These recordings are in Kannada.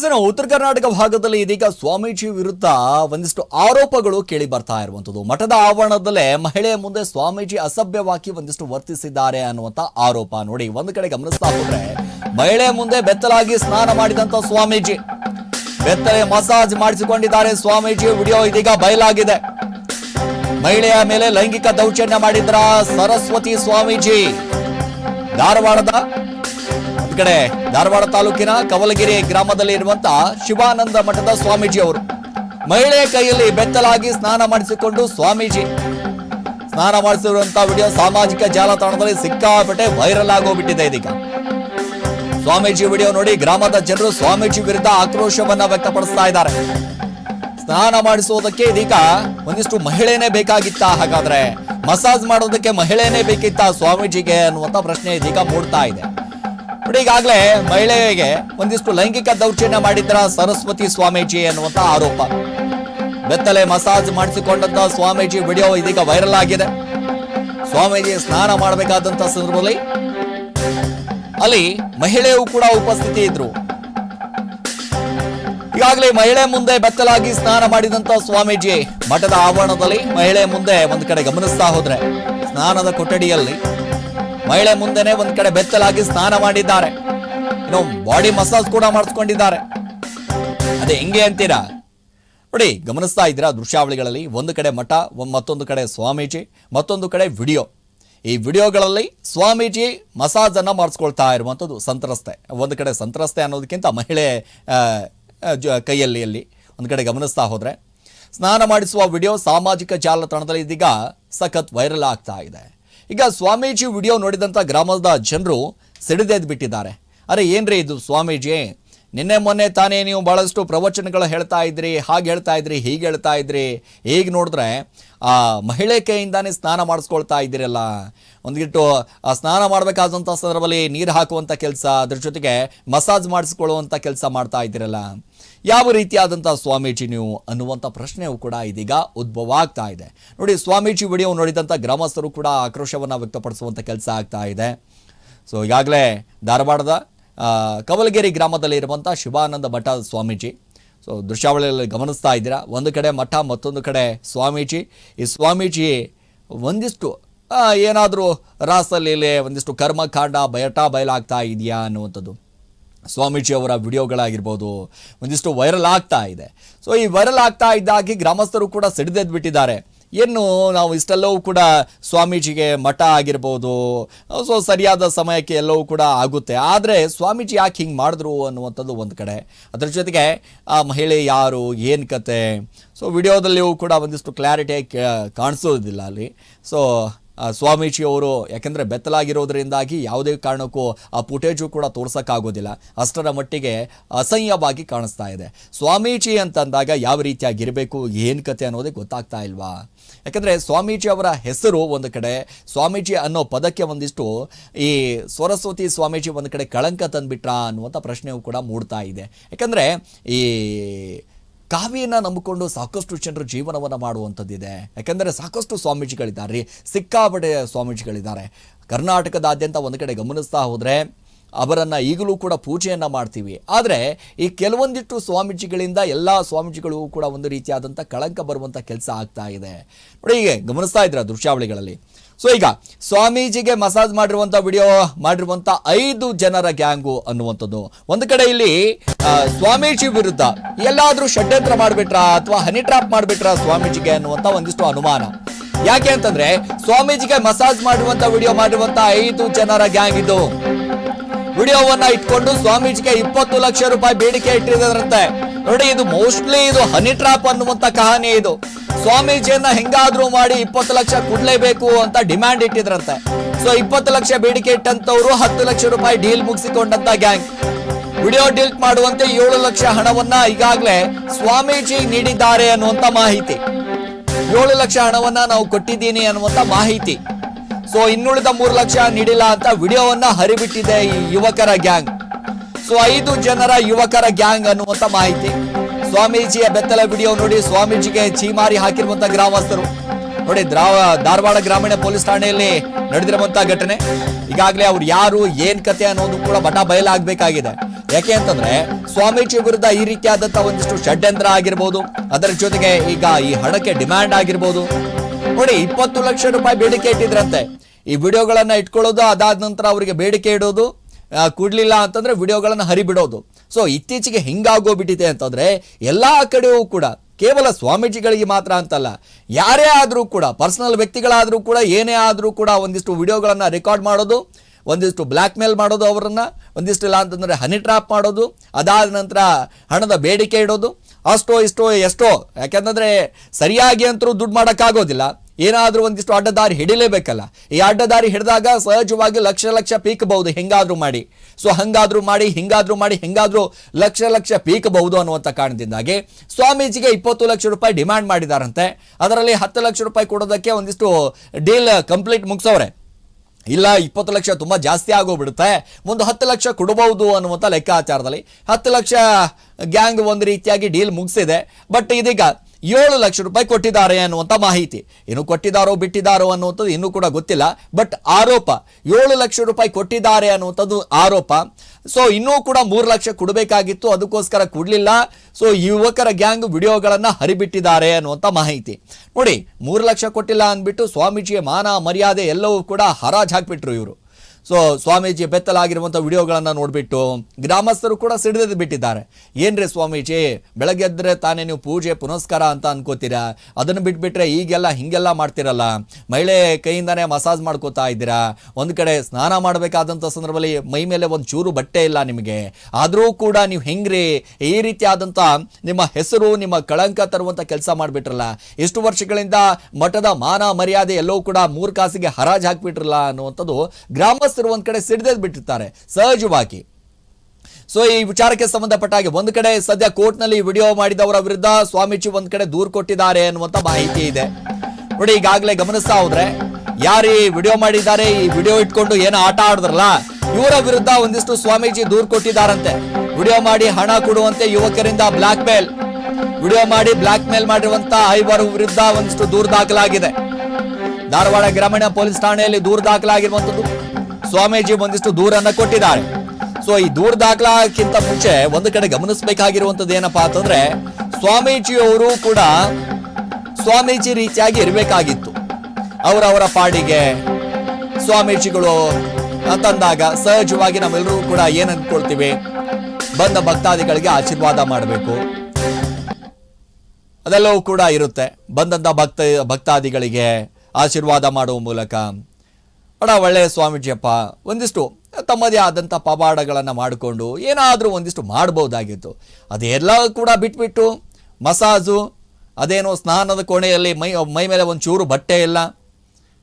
ಸರ್ ಉತ್ತರ ಕರ್ನಾಟಕ ಭಾಗದಲ್ಲಿ ಇದೀಗ ಸ್ವಾಮೀಜಿ ವಿರುದ್ಧ ಒಂದಿಷ್ಟು ಆರೋಪಗಳು ಕೇಳಿ ಬರ್ತಾ ಇರುವಂತದ್ದು ಮಠದ ಆವರಣದಲ್ಲೇ ಮಹಿಳೆಯ ಮುಂದೆ ಸ್ವಾಮೀಜಿ ಅಸಭ್ಯವಾಗಿ ಒಂದಿಷ್ಟು ವರ್ತಿಸಿದ್ದಾರೆ ಅನ್ನುವಂತ ಆರೋಪ ನೋಡಿ. ಒಂದು ಕಡೆ ಗಮನಿಸ್ತಾ ಹೋದ್ರೆ ಮಹಿಳೆ ಮುಂದೆ ಬೆತ್ತಲಾಗಿ ಸ್ನಾನ ಮಾಡಿದಂತ ಸ್ವಾಮೀಜಿ. ಬೆತ್ತಲೆ ಮಸಾಜ್ ಮಾಡಿಸಿಕೊಂಡಿದ್ದಾರೆ ಸ್ವಾಮೀಜಿ. ವಿಡಿಯೋ ಇದೀಗ ಬಯಲಾಗಿದೆ ಮಹಿಳೆಯ ಮೇಲೆ ಲೈಂಗಿಕ ದೌರ್ಜನ್ಯ ಮಾಡಿದ್ರ ಸರಸ್ವತಿ ಸ್ವಾಮೀಜಿ. ಧಾರವಾಡದ ಕಡೆ. ಧಾರವಾಡ ತಾಲೂಕಿನ ಕವಲಗಿರಿ ಗ್ರಾಮದಲ್ಲಿ ಇರುವಂತ ಶಿವಾನಂದ ಮಠದ ಸ್ವಾಮೀಜಿ ಅವರು ಮಹಿಳೆಯ ಕೈಯಲ್ಲಿ ಬೆತ್ತಲಾಗಿ ಸ್ನಾನ ಮಾಡಿಸಿಕೊಂಡು ಸ್ವಾಮೀಜಿ ಸ್ನಾನ ಮಾಡಿಸಿರುವಂತಹ ವಿಡಿಯೋ ಸಾಮಾಜಿಕ ಜಾಲತಾಣದಲ್ಲಿ ಸಿಕ್ಕಾಪಟ್ಟೆ ವೈರಲ್ ಆಗೋಗ್ಬಿಟ್ಟಿದೆ ಇದೀಗ. ಸ್ವಾಮೀಜಿ ವಿಡಿಯೋ ನೋಡಿ ಗ್ರಾಮದ ಜನರು ಸ್ವಾಮೀಜಿ ವಿರುದ್ಧ ಆಕ್ರೋಶವನ್ನ ವ್ಯಕ್ತಪಡಿಸ್ತಾ ಇದ್ದಾರೆ. ಸ್ನಾನ ಮಾಡಿಸುವುದಕ್ಕೆ ಇದೀಗ ಒಂದಿಷ್ಟು ಮಹಿಳೆನೇ ಬೇಕಾಗಿತ್ತ? ಹಾಗಾದ್ರೆ ಮಸಾಜ್ ಮಾಡೋದಕ್ಕೆ ಮಹಿಳೆನೇ ಬೇಕಿತ್ತ ಸ್ವಾಮೀಜಿಗೆ ಅನ್ನುವಂತ ಪ್ರಶ್ನೆ ಇದೀಗ ಮೂಡ್ತಾ ಇದೆ. ನೋಡಿ ಈಗಾಗಲೇ ಮಹಿಳೆಗೆ ಒಂದಿಷ್ಟು ಲೈಂಗಿಕ ದೌರ್ಜನ್ಯ ಮಾಡಿದ್ರ ಸರಸ್ವತಿ ಸ್ವಾಮೀಜಿ ಅನ್ನುವಂತ ಆರೋಪ. ಬೆತ್ತಲೆ ಮಸಾಜ್ ಮಾಡಿಸಿಕೊಂಡಂತ ಸ್ವಾಮೀಜಿ ವಿಡಿಯೋ ಇದೀಗ ವೈರಲ್ ಆಗಿದೆ. ಸ್ವಾಮೀಜಿ ಸ್ನಾನ ಮಾಡಬೇಕಾದಂತ ಸಂದರ್ಭದಲ್ಲಿ ಅಲ್ಲಿ ಮಹಿಳೆಯು ಕೂಡ ಉಪಸ್ಥಿತಿ ಇದ್ರು. ಈಗಾಗಲೇ ಮಹಿಳೆ ಮುಂದೆ ಬೆತ್ತಲಾಗಿ ಸ್ನಾನ ಮಾಡಿದಂತ ಸ್ವಾಮೀಜಿ ಮಠದ ಆವರಣದಲ್ಲಿ ಮಹಿಳೆ ಮುಂದೆ ಒಂದ್ ಕಡೆ ಗಮನಿಸ್ತಾ ಹೋದ್ರೆ, ಸ್ನಾನದ ಕೊಠಡಿಯಲ್ಲಿ ಮಹಿಳೆ ಮುಂದೆನೆ ಒಂದ್ ಕಡೆ ಬೆತ್ತಲಾಗಿ ಸ್ನಾನ ಮಾಡಿದ್ದಾರೆ. ಇನ್ನು ಬಾಡಿ ಮಸಾಜ್ ಕೂಡ ಮಾಡಿಸ್ಕೊಂಡಿದ್ದಾರೆ. ಅದೇ ಹೆಂಗೆ ಅಂತೀರಾ? ನೋಡಿ, ಗಮನಿಸ್ತಾ ಇದ್ದೀರಾ ದೃಶ್ಯಾವಳಿಗಳಲ್ಲಿ? ಒಂದು ಕಡೆ ಮಠ ಮತ್ತೊಂದು ಕಡೆ ಸ್ವಾಮೀಜಿ, ಮತ್ತೊಂದು ಕಡೆ ವಿಡಿಯೋ. ಈ ವಿಡಿಯೋಗಳಲ್ಲಿ ಸ್ವಾಮೀಜಿ ಮಸಾಜ್ ಅನ್ನ ಮಾಡಿಸ್ಕೊಳ್ತಾ ಇರುವಂಥದ್ದು ಸಂತ್ರಸ್ತೆ. ಒಂದು ಕಡೆ ಸಂತ್ರಸ್ತೆ ಅನ್ನೋದಕ್ಕಿಂತ ಮಹಿಳೆ ಕೈಯಲ್ಲಿ ಅಲ್ಲಿ. ಒಂದು ಕಡೆ ಗಮನಿಸ್ತಾ ಹೋದರೆ, ಸ್ನಾನ ಮಾಡಿಸುವ ವಿಡಿಯೋ ಸಾಮಾಜಿಕ ಜಾಲತಾಣದಲ್ಲಿ ಇದೀಗ ಸಖತ್ ವೈರಲ್ ಆಗ್ತಾ ಇದೆ. ಈಗ ಸ್ವಾಮೀಜಿ ವಿಡಿಯೋ ನೋಡಿದಂಥ ಗ್ರಾಮದ ಜನರು ಸಿಡಿದೆದ್ದು ಬಿಟ್ಟಿದ್ದಾರೆ ಅರೆ, ಏನ್ರಿ ಇದು ಸ್ವಾಮೀಜಿ? ನಿನ್ನೆ ಮೊನ್ನೆ ತಾನೇ ನೀವು ಭಾಳಷ್ಟು ಪ್ರವಚನಗಳು ಹೇಳ್ತಾ ಇದ್ರಿ, ಹಾಗೆ ಹೇಳ್ತಾ ಇದ್ರಿ, ಹೀಗೆ ಹೇಳ್ತಾ ಇದ್ರಿ. ಈಗ ನೋಡಿದ್ರೆ, ಆ ಮಹಿಳೆ ಕೈಯಿಂದಾನೇ ಸ್ನಾನ ಮಾಡಿಸ್ಕೊಳ್ತಾ ಇದ್ದೀರಲ್ಲ. ಒಂದಿಟ್ಟು ಆ ಸ್ನಾನ ಮಾಡಬೇಕಾದಂಥ ಸಂದರ್ಭದಲ್ಲಿ ನೀರು ಹಾಕುವಂಥ ಕೆಲಸ, ಅದ್ರ ಜೊತೆಗೆ ಮಸಾಜ್ ಮಾಡಿಸ್ಕೊಳ್ಳುವಂಥ ಕೆಲಸ ಮಾಡ್ತಾ ಇದ್ದೀರಲ್ಲ. ಯಾವ ರೀತಿಯಾದಂಥ ಸ್ವಾಮೀಜಿ ನೀವು ಅನ್ನುವಂಥ ಪ್ರಶ್ನೆಯೂ ಕೂಡ ಇದೀಗ ಉದ್ಭವ ಆಗ್ತಾ ಇದೆ. ನೋಡಿ, ಸ್ವಾಮೀಜಿ ವಿಡಿಯೋ ನೋಡಿದಂಥ ಗ್ರಾಮಸ್ಥರು ಕೂಡ ಆಕ್ರೋಶವನ್ನು ವ್ಯಕ್ತಪಡಿಸುವಂಥ ಕೆಲಸ ಆಗ್ತಾ ಇದೆ. ಸೊ ಈಗಾಗಲೇ ಧಾರವಾಡದ ಕವಲಗೇರಿ ಗ್ರಾಮದಲ್ಲಿ ಇರುವಂಥ ಶಿವಾನಂದ ಮಠ ಸ್ವಾಮೀಜಿ. ಸೊ ದೃಶ್ಯಾವಳಿಯಲ್ಲಿ ಗಮನಿಸ್ತಾ ಇದ್ದೀರಾ? ಒಂದು ಕಡೆ ಮಠ, ಮತ್ತೊಂದು ಕಡೆ ಸ್ವಾಮೀಜಿ. ಈ ಸ್ವಾಮೀಜಿ ಒಂದಿಷ್ಟು ಏನಾದರೂ ರಾಸಲ್ಲಿ, ಒಂದಿಷ್ಟು ಕರ್ಮಕಾಂಡ, ಬಯಟ ಬಯಲಾಗ್ತಾ ಇದೆಯಾ ಅನ್ನುವಂಥದ್ದು. ಸ್ವಾಮೀಜಿ ಅವರ ವಿಡಿಯೋಗಳಾಗಿರ್ಬೋದು, ಒಂದಿಷ್ಟು ವೈರಲ್ ಆಗ್ತಾ ಇದೆ. ಸೊ ಈ ವೈರಲ್ ಆಗ್ತಾ ಇದ್ದಾಗಿ ಗ್ರಾಮಸ್ಥರು ಕೂಡ ಸಿಡಿದೆದ್ದು ಬಿಟ್ಟಿದ್ದಾರೆ ಏನು ನಾವು ಇಷ್ಟೆಲ್ಲವೂ ಕೂಡ ಸ್ವಾಮೀಜಿಗೆ ಮಠ ಆಗಿರ್ಬೋದು, ಸೊ, ಸರಿಯಾದ ಸಮಯಕ್ಕೆ ಎಲ್ಲವೂ ಕೂಡ ಆಗುತ್ತೆ. ಆದರೆ ಸ್ವಾಮೀಜಿ ಯಾಕೆ ಹಿಂಗೆ ಮಾಡಿದ್ರು ಅನ್ನುವಂಥದ್ದು ಒಂದು ಕಡೆ. ಅದರ ಜೊತೆಗೆ ಆ ಮಹಿಳೆ ಯಾರು, ಏನು ಕತೆ? ಸೊ ವಿಡಿಯೋದಲ್ಲಿಯೂ ಕೂಡ ಒಂದಿಷ್ಟು ಕ್ಲಾರಿಟಿ ಕಾಣಿಸೋದಿಲ್ಲ ಅಲ್ಲಿ. ಸೊ ಸ್ವಾಮೀಜಿ ಅವರು ಯಾಕೆಂದರೆ ಬೆತ್ತಲಾಗಿರೋದ್ರಿಂದಾಗಿ ಯಾವುದೇ ಕಾರಣಕ್ಕೂ ಆ ಪುಟೇಜು ಕೂಡ ತೋರ್ಸೋಕ್ಕಾಗೋದಿಲ್ಲ. ಅಷ್ಟರ ಮಟ್ಟಿಗೆ ಅಸಹ್ಯವಾಗಿ ಕಾಣಿಸ್ತಾ ಇದೆ. ಸ್ವಾಮೀಜಿ ಅಂತಂದಾಗ ಯಾವ ರೀತಿಯಾಗಿರಬೇಕು, ಏನು ಕತೆ ಅನ್ನೋದೇ ಗೊತ್ತಾಗ್ತಾ ಇಲ್ವಾ? ಯಾಕಂದರೆ ಸ್ವಾಮೀಜಿ ಅವರ ಹೆಸರು ಒಂದು ಕಡೆ, ಸ್ವಾಮೀಜಿ ಅನ್ನೋ ಪದಕ್ಕೆ ಒಂದಿಷ್ಟು ಈ ಸರಸ್ವತಿ ಸ್ವಾಮೀಜಿ ಒಂದು ಕಡೆ ಕಳಂಕ ತಂದುಬಿಟ್ರಾ ಅನ್ನುವಂಥ ಪ್ರಶ್ನೆಯೂ ಕೂಡ ಮೂಡ್ತಾ ಇದೆ. ಯಾಕಂದರೆ ಈ ಕಾವಿಯನ್ನ ನಂಬಿಕೊಂಡು ಸಾಕಷ್ಟು ಜನರು ಜೀವನವನ್ನು ಮಾಡುವಂಥದ್ದಿದೆ. ಯಾಕೆಂದರೆ ಸಾಕಷ್ಟು ಸ್ವಾಮೀಜಿಗಳಿದ್ದಾರೆ. ರೀ ಸ್ವಾಮೀಜಿಗಳಿದ್ದಾರೆ. ಕರ್ನಾಟಕದಾದ್ಯಂತ ಒಂದು ಕಡೆ ಗಮನಿಸ್ತಾ ಹೋದರೆ ಅವರನ್ನು ಈಗಲೂ ಕೂಡ ಪೂಜೆಯನ್ನು ಮಾಡ್ತೀವಿ. ಆದರೆ ಈ ಕೆಲವೊಂದಿಷ್ಟು ಸ್ವಾಮೀಜಿಗಳಿಂದ ಎಲ್ಲ ಸ್ವಾಮೀಜಿಗಳಿಗೂ ಕೂಡ ಒಂದು ರೀತಿಯಾದಂಥ ಕಳಂಕ ಬರುವಂಥ ಕೆಲಸ ಆಗ್ತಾ ಇದೆ. ನೋಡಿ, ಹೀಗೆ ಗಮನಿಸ್ತಾ ಇದ್ರ ದೃಶ್ಯಾವಳಿಗಳಲ್ಲಿ. ಸೊ ಈಗ ಸ್ವಾಮೀಜಿಗೆ ಮಸಾಜ್ ಮಾಡಿರುವಂಥ ವಿಡಿಯೋ ಮಾಡಿರುವಂಥ ಐದು ಜನರ ಗ್ಯಾಂಗು ಅನ್ನುವಂಥದ್ದು. ಒಂದು ಕಡೆ ಇಲ್ಲಿ ಸ್ವಾಮೀಜಿ ವಿರುದ್ಧ ಎಲ್ಲಾದ್ರೂ ಷಡ್ಯಂತ್ರ ಮಾಡಿಬಿಟ್ರಾ ಅಥವಾ ಹನಿ ಟ್ರಾಪ್ ಮಾಡಿಬಿಟ್ರಾ ಸ್ವಾಮೀಜಿಗೆ ಅನ್ನುವಂಥ ಒಂದಿಷ್ಟು ಅನುಮಾನ. ಯಾಕೆ ಅಂತಂದ್ರೆ ಸ್ವಾಮೀಜಿಗೆ ಮಸಾಜ್ ಮಾಡುವಂತ ವಿಡಿಯೋ ಮಾಡಿರುವಂತ ಐದು ಜನರ ಗ್ಯಾಂಗ್ ಇದು. ವಿಡಿಯೋವನ್ನ ಇಟ್ಕೊಂಡು ಸ್ವಾಮೀಜಿಗೆ ಇಪ್ಪತ್ತು ಲಕ್ಷ ರೂಪಾಯಿ ಬೇಡಿಕೆ ಇಟ್ಟಿದ್ದಾರಂತೆ ನೋಡಿ, ಇದು ಮೋಸ್ಟ್ಲಿ ಇದು ಹನಿ ಟ್ರಾಪ್ ಅನ್ನುವಂತ ಕಹಾನಿ ಇದು. ಸ್ವಾಮೀಜಿಯನ್ನ ಹೆಂಗಾದ್ರೂ ಮಾಡಿ ಇಪ್ಪತ್ತು ಲಕ್ಷ ಕೊಡ್ಲೇಬೇಕು ಅಂತ ಡಿಮ್ಯಾಂಡ್ ಇಟ್ಟಿದ್ರಂತೆ. ಸೊ ಇಪ್ಪತ್ತು ಲಕ್ಷ ಬೇಡಿಕೆ ಇಟ್ಟಂತವ್ರು ಹತ್ತು ಲಕ್ಷ ರೂಪಾಯಿ ಡೀಲ್ ಮುಗಿಸಿಕೊಂಡಂತ ಗ್ಯಾಂಗ್. ವಿಡಿಯೋ ಡೀಲ್ ಮಾಡುವಂತೆ ಏಳು ಲಕ್ಷ ಹಣವನ್ನ ಈಗಾಗಲೇ ಸ್ವಾಮೀಜಿ ನೀಡಿದ್ದಾರೆ ಅನ್ನುವಂತ ಮಾಹಿತಿ. ಏಳು ಲಕ್ಷ ಹಣವನ್ನ ನಾವು ಕೊಟ್ಟಿದ್ದೀನಿ ಅನ್ನುವಂತ ಮಾಹಿತಿ. ಸೊ ಇನ್ನುಳಿದ ಮೂರು ಲಕ್ಷ ನೀಡಿಲ್ಲ ಅಂತ ವಿಡಿಯೋವನ್ನ ಹರಿಬಿಟ್ಟಿದೆ ಈ ಯುವಕರ ಗ್ಯಾಂಗ್. ಸೊ ಐದು ಜನರ ಯುವಕರ ಗ್ಯಾಂಗ್ ಅನ್ನುವಂತ ಮಾಹಿತಿ. ಸ್ವಾಮೀಜಿಯ ಬೆತ್ತಲ ವಿಡಿಯೋ ನೋಡಿ ಸ್ವಾಮೀಜಿಗೆ ಚೀಮಾರಿ ಹಾಕಿರುವಂತ ಗ್ರಾಮಸ್ಥರು. ನೋಡಿ, ದ್ರಾವ, ಧಾರವಾಡ ಗ್ರಾಮೀಣ ಪೊಲೀಸ್ ಠಾಣೆಯಲ್ಲಿ ನಡೆದಿರುವಂತಹ ಘಟನೆ. ಈಗಾಗಲೇ ಅವ್ರು ಯಾರು, ಏನ್ ಕತೆ ಅನ್ನೋದು ಕೂಡ ಬಟ ಬಯಲಾಗಬೇಕಾಗಿದೆ. ಯಾಕೆ ಅಂತಂದ್ರೆ, ಸ್ವಾಮೀಜಿ ವಿರುದ್ಧ ಈ ರೀತಿಯಾದಂತಹ ಒಂದಿಷ್ಟು ಷಡ್ಯಂತ್ರ ಆಗಿರ್ಬೋದು, ಅದರ ಜೊತೆಗೆ ಈಗ ಈ ಹಣಕ್ಕೆ ಡಿಮ್ಯಾಂಡ್ ಆಗಿರ್ಬೋದು. ನೋಡಿ, ಇಪ್ಪತ್ತು ಲಕ್ಷ ರೂಪಾಯಿ ಬೇಡಿಕೆ ಇಟ್ಟಿದ್ರಂತೆ. ಈ ವಿಡಿಯೋಗಳನ್ನ ಇಟ್ಕೊಳ್ಳೋದು, ಅದಾದ ನಂತರ ಅವರಿಗೆ ಬೇಡಿಕೆ ಇಡೋದು ಕೂಡ್ಲಿಲ್ಲ ಕೊಡ್ಲಿಲ್ಲ ಅಂತಂದ್ರೆ ವಿಡಿಯೋಗಳನ್ನ ಹರಿಬಿಡೋದು. ಸೊ ಇತ್ತೀಚೆಗೆ ಹಿಂಗಾಗೋಗ್ಬಿಟ್ಟಿದೆ ಅಂತಂದ್ರೆ ಎಲ್ಲ ಕಡೆಯೂ ಕೂಡ ಕೇವಲ ಸ್ವಾಮೀಜಿಗಳಿಗೆ ಮಾತ್ರ ಅಂತಲ್ಲ, ಯಾರೇ ಆದರೂ ಕೂಡ, ಪರ್ಸನಲ್ ವ್ಯಕ್ತಿಗಳಾದರೂ ಕೂಡ, ಏನೇ ಆದರೂ ಕೂಡ ಒಂದಿಷ್ಟು ವಿಡಿಯೋಗಳನ್ನು ರೆಕಾರ್ಡ್ ಮಾಡೋದು, ಒಂದಿಷ್ಟು ಬ್ಲ್ಯಾಕ್ ಮೇಲ್ ಮಾಡೋದು ಅವರನ್ನು, ಒಂದಿಷ್ಟು ಇಲ್ಲ ಅಂತಂದರೆ ಹನಿ ಟ್ರಾಪ್ ಮಾಡೋದು, ಅದಾದ ನಂತರ ಹಣದ ಬೇಡಿಕೆ ಇಡೋದು, ಅಷ್ಟೋ ಇಷ್ಟೋ ಎಷ್ಟೋ, ಯಾಕೆಂತಂದರೆ ಸರಿಯಾಗಿ ಅಂತರೂ ದುಡ್ಡು ಮಾಡೋಕ್ಕಾಗೋದಿಲ್ಲ. ಏನಾದರೂ ಒಂದಿಷ್ಟು ಅಡ್ಡದಾರಿ ಹಿಡಿಲೇಬೇಕಲ್ಲ. ಈ ಅಡ್ಡದಾರಿ ಹಿಡಿದಾಗ ಸಹಜವಾಗಿ ಲಕ್ಷ ಲಕ್ಷ ಪೀಕಬಹುದು, ಹೆಂಗಾದರೂ ಮಾಡಿ. ಸೊ ಹಂಗಾದ್ರೂ ಮಾಡಿ, ಹಿಂಗಾದ್ರೂ ಮಾಡಿ, ಹೆಂಗಾದ್ರೂ ಲಕ್ಷ ಲಕ್ಷ ಪೀಕಬಹುದು ಅನ್ನುವಂಥ ಕಾರಣದಿಂದಾಗಿ ಸ್ವಾಮೀಜಿಗೆ ಇಪ್ಪತ್ತು ಲಕ್ಷ ರೂಪಾಯಿ ಡಿಮ್ಯಾಂಡ್ ಮಾಡಿದಾರಂತೆ. ಅದರಲ್ಲಿ ಹತ್ತು ಲಕ್ಷ ರೂಪಾಯಿ ಕೊಡೋದಕ್ಕೆ ಒಂದಿಷ್ಟು ಡೀಲ್ ಕಂಪ್ಲೀಟ್ ಮುಗಿಸೋರೆ ಇಲ್ಲ, ಇಪ್ಪತ್ತು ಲಕ್ಷ ತುಂಬ ಜಾಸ್ತಿ ಆಗೋಗ್ಬಿಡುತ್ತೆ. ಒಂದು ಹತ್ತು ಲಕ್ಷ ಕೊಡಬಹುದು ಅನ್ನುವಂಥ ಲೆಕ್ಕಾಚಾರದಲ್ಲಿ ಹತ್ತು ಲಕ್ಷ ಗ್ಯಾಂಗ್ ಒಂದು ರೀತಿಯಾಗಿ ಡೀಲ್ ಮುಗಿಸಿದೆ. ಬಟ್ ಇದೀಗ ಏಳು ಲಕ್ಷ ರೂಪಾಯಿ ಕೊಟ್ಟಿದ್ದಾರೆ ಅನ್ನುವಂಥ ಮಾಹಿತಿ. ಇನ್ನು ಕೊಟ್ಟಿದ್ದಾರೋ ಬಿಟ್ಟಿದ್ದಾರೋ ಅನ್ನುವಂಥದ್ದು ಇನ್ನೂ ಕೂಡ ಗೊತ್ತಿಲ್ಲ. ಬಟ್ ಆರೋಪ, ಏಳು ಲಕ್ಷ ರೂಪಾಯಿ ಕೊಟ್ಟಿದ್ದಾರೆ ಅನ್ನುವಂಥದ್ದು ಆರೋಪ. ಸೊ ಇನ್ನೂ ಕೂಡ ಮೂರು ಲಕ್ಷ ಕೊಡಬೇಕಾಗಿತ್ತು. ಅದಕ್ಕೋಸ್ಕರ ಕೊಡಲಿಲ್ಲ. ಸೊ ಯುವಕರ ಗ್ಯಾಂಗ್ ವಿಡಿಯೋಗಳನ್ನು ಹರಿಬಿಟ್ಟಿದ್ದಾರೆ ಅನ್ನುವಂಥ ಮಾಹಿತಿ. ನೋಡಿ, ಮೂರು ಲಕ್ಷ ಕೊಟ್ಟಿಲ್ಲ ಅಂದ್ಬಿಟ್ಟು ಸ್ವಾಮೀಜಿಯ ಮಾನ ಮರ್ಯಾದೆ ಎಲ್ಲವೂ ಕೂಡ ಹರಾಜ್ ಹಾಕ್ಬಿಟ್ರು ಇವರು. ಸೊ ಸ್ವಾಮೀಜಿ ಬೆತ್ತಲಾಗಿರುವಂಥ ವಿಡಿಯೋಗಳನ್ನು ನೋಡಿಬಿಟ್ಟು ಗ್ರಾಮಸ್ಥರು ಕೂಡ ಸಿಡಿದು ಬಿಟ್ಟಿದ್ದಾರೆ. ಏನ್ರಿ ಸ್ವಾಮೀಜಿ? ಬೆಳಗ್ಗೆ ಎದ್ದರೆ ತಾನೇ ನೀವು ಪೂಜೆ, ಪುನಸ್ಕಾರ ಅಂತ ಅನ್ಕೋತೀರಾ? ಅದನ್ನು ಬಿಟ್ಬಿಟ್ರೆ ಈಗೆಲ್ಲ ಹಿಂಗೆಲ್ಲ ಮಾಡ್ತಿರಲ್ಲ. ಮಹಿಳೆ ಕೈಯಿಂದಾನೇ ಮಸಾಜ್ ಮಾಡ್ಕೋತಾ ಇದ್ದೀರಾ? ಒಂದು ಕಡೆ ಸ್ನಾನ ಮಾಡಬೇಕಾದಂಥ ಸಂದರ್ಭದಲ್ಲಿ ಮೈ ಮೇಲೆ ಒಂದು ಚೂರು ಬಟ್ಟೆ ಇಲ್ಲ ನಿಮಗೆ. ಆದರೂ ಕೂಡ ನೀವು ಹೆಂಗ್ರಿ? ಈ ರೀತಿಯಾದಂಥ ನಿಮ್ಮ ಹೆಸರು, ನಿಮ್ಮ ಕಳಂಕ ತರುವಂಥ ಕೆಲಸ ಮಾಡಿಬಿಟ್ರಲ್ಲ. ಎಷ್ಟು ವರ್ಷಗಳಿಂದ ಮಠದ ಮಾನ ಮರ್ಯಾದೆ ಎಲ್ಲವೂ ಕೂಡ ಮೂರು ಕಾಸಿಗೆ ಹರಾಜ್ ಹಾಕ್ಬಿಟ್ರಲ್ಲ ಅನ್ನುವಂಥದ್ದು ಗ್ರಾಮಸ್ಥರು ಒಂದು ಕಡೆ ಬಿಟ್ಟಿರ್ತಾರೆ, ಸಹಜವಾಗಿ. ಸೊ ಈ ವಿಚಾರಕ್ಕೆ ಸಂಬಂಧಪಟ್ಟ ಹಾಗೆ ಒಂದು ಕಡೆ ಸದ್ಯ ಕೋರ್ಟ್ನಲ್ಲಿ ವಿಡಿಯೋ ಮಾಡಿದವರ ವಿರುದ್ಧ ಸ್ವಾಮೀಜಿ ಒಂದ್ ಕಡೆ ದೂರು ಕೊಟ್ಟಿದ್ದಾರೆ ಅನ್ನುವಂತ ಮಾಹಿತಿ ಇದೆ. ನೋಡಿ, ಈಗಾಗಲೇ ಗಮನಿಸ್ತಾ ಹೋದ್ರೆ ಯಾರು ಈ ವಿಡಿಯೋ ಮಾಡಿದ್ದಾರೆ, ಈ ವಿಡಿಯೋ ಇಟ್ಕೊಂಡು ಏನೋ ಆಟ ಆಡಿದ್ರಲ್ಲ, ಇವರ ವಿರುದ್ಧ ಒಂದಿಷ್ಟು ಸ್ವಾಮೀಜಿ ದೂರು ಕೊಟ್ಟಿದ್ದಾರಂತೆ. ವಿಡಿಯೋ ಮಾಡಿ ಹಣ ಕೊಡುವಂತೆ ಯುವಕರಿಂದ ಬ್ಲಾಕ್ ಮೇಲ್. ವಿಡಿಯೋ ಮಾಡಿ ಬ್ಲಾಕ್ ಮೇಲ್ ಮಾಡಿರುವಂತ ಐವರು ವಿರುದ್ಧ ಒಂದಿಷ್ಟು ದೂರು ದಾಖಲಾಗಿದೆ. ಧಾರವಾಡ ಗ್ರಾಮೀಣ ಪೊಲೀಸ್ ಠಾಣೆಯಲ್ಲಿ ದೂರು ದಾಖಲಾಗಿರುವಂತದ್ದು ಸ್ವಾಮೀಜಿ ಒಂದಿಷ್ಟು ದೂರನ್ನ ಕೊಟ್ಟಿದ್ದಾರೆ. ಸೊ ಈ ದೂರ ದಾಖಲಾಕ್ಕಿಂತ ಮುಂಚೆ ಒಂದು ಕಡೆ ಗಮನಿಸಬೇಕಾಗಿರುವಂತದ್ದು ಏನಪ್ಪಾ ಅಂತಂದ್ರೆ, ಸ್ವಾಮೀಜಿಯವರು ಕೂಡ ಸ್ವಾಮೀಜಿ ರೀತಿಯಾಗಿ ಇರಬೇಕಾಗಿತ್ತು. ಅವರವರ ಪಾಡಿಗೆ ಸ್ವಾಮೀಜಿಗಳು ಅಂತಂದಾಗ ಸಹಜವಾಗಿ ನಾವೆಲ್ಲರೂ ಕೂಡ ಏನ್ ಅನ್ಕೊಳ್ತೀವಿ? ಬಂದ ಭಕ್ತಾದಿಗಳಿಗೆ ಆಶೀರ್ವಾದ ಮಾಡಬೇಕು. ಅದೆಲ್ಲವೂ ಕೂಡ ಇರುತ್ತೆ. ಬಂದಂಥ ಭಕ್ತ, ಭಕ್ತಾದಿಗಳಿಗೆ ಆಶೀರ್ವಾದ ಮಾಡುವ ಮೂಲಕ. ಬಡ ಒಳ್ಳೆಯ ಸ್ವಾಮೀಜಿಯಪ್ಪ, ಒಂದಿಷ್ಟು ತಮ್ಮದೇ ಆದಂಥ ಪವಾಡಗಳನ್ನು ಮಾಡಿಕೊಂಡು ಏನಾದರೂ ಒಂದಿಷ್ಟು ಮಾಡ್ಬೋದಾಗಿತ್ತು. ಅದೆಲ್ಲ ಕೂಡ ಬಿಟ್ಬಿಟ್ಟು ಮಸಾಜು, ಅದೇನೋ ಸ್ನಾನದ ಕೋಣೆಯಲ್ಲಿ ಮೈ ಮೈ ಮೇಲೆ ಒಂದು ಚೂರು ಬಟ್ಟೆ ಇಲ್ಲ.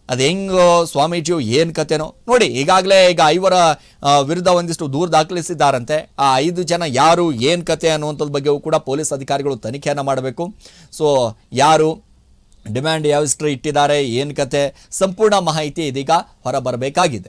ಅದು ಹೆಂಗೋ ಸ್ವಾಮೀಜಿಯು ಏನು ಕತೆನೋ. ನೋಡಿ, ಈಗಾಗಲೇ ಈಗ ಐವರ ವಿರುದ್ಧ ಒಂದಿಷ್ಟು ದೂರು ದಾಖಲಿಸಿದ್ದಾರಂತೆ. ಆ ಐದು ಜನ ಯಾರು, ಏನು ಕತೆ ಅನ್ನುವಂಥದ್ದು ಬಗ್ಗೆಯೂ ಕೂಡ ಪೊಲೀಸ್ ಅಧಿಕಾರಿಗಳು ತನಿಖೆಯನ್ನು ಮಾಡಬೇಕು. ಸೊ ಯಾರು ಡಿಮ್ಯಾಂಡ್ ಯಾವ ಇಟ್ಟಿದ್ದಾರೆ ಏನು ಕತೆ ಸಂಪೂರ್ಣ ಮಾಹಿತಿ ಇದೀಗ ಹೊರಬರಬೇಕಾಗಿದೆ.